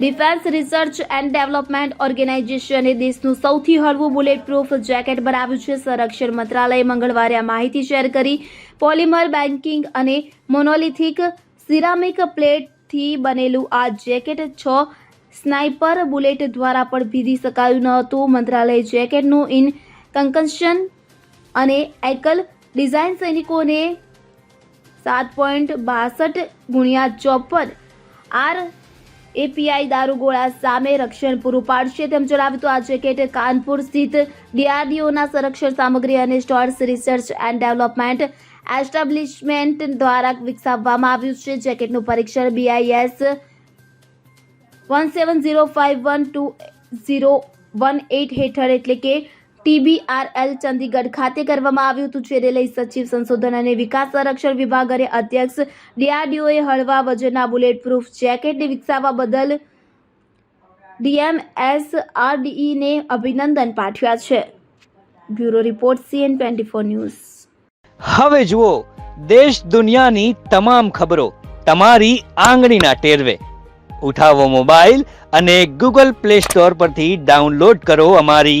Defence research and development ઓર્ગેનાઇઝેશને દેશનું સૌથી હળવું બુલેટ પ્રૂફ જેકેટ બનાવ્યું છે. સંરક્ષણ મંત્રાલયે મંગળવારે આ માહિતી શેર કરી. પોલિમર બેન્કિંગ અને મોનોલિથિક સિરામિક પ્લેટથી બનેલું આ જેકેટ છ સ્નાઇપર બુલેટ દ્વારા પણ ભીધી શકાયું ન હતું. મંત્રાલયે જેકેટનું ઇન કંકન્શન અને એકલ ડિઝાઇન સૈનિકોને સાત પોઈન્ટ બાસઠ ગુણ્યા ચોપન આર એપીઆઈ દારૂગોળા સામે રક્ષણ પૂરું પાડશે તેમ જણાવ્યું તો આ જેકેટ કાનપુર સ્થિત ડીઆરડીઓના સંરક્ષણ સામગ્રી અને stores research and development establishment દ્વારા વિકસાવવામાં આવ્યું છે. જેકેટનું પરીક્ષણ BIS one seven zero five one two zero one eight હેઠળ એટલે કે ટીબીઆરએલ ચંદીગઢ ખાતે કરવામાં આવ્યું હતું, જેને લઈ સચિવ સંશોધન અને વિકાસ સંરક્ષણ વિભાગ અને અધ્યક્ષ ડીઆરડીઓએ હળવા વજનના બુલેટ પ્રૂફ જેકેટને વિકસાવવા બદલ ડીએમએસઆરડીઈને અભિનંદન પાઠવ્યા છે. Bureau report CN twenty four news. હવે જુઓ, દેશ દુનિયાની તમામ ખબરો તમારી આંગળીના ટેરવે. ઉઠાવો મોબાઈલ અને ગૂગલ પ્લે સ્ટોર પરથી ડાઉનલોડ કરો અમારી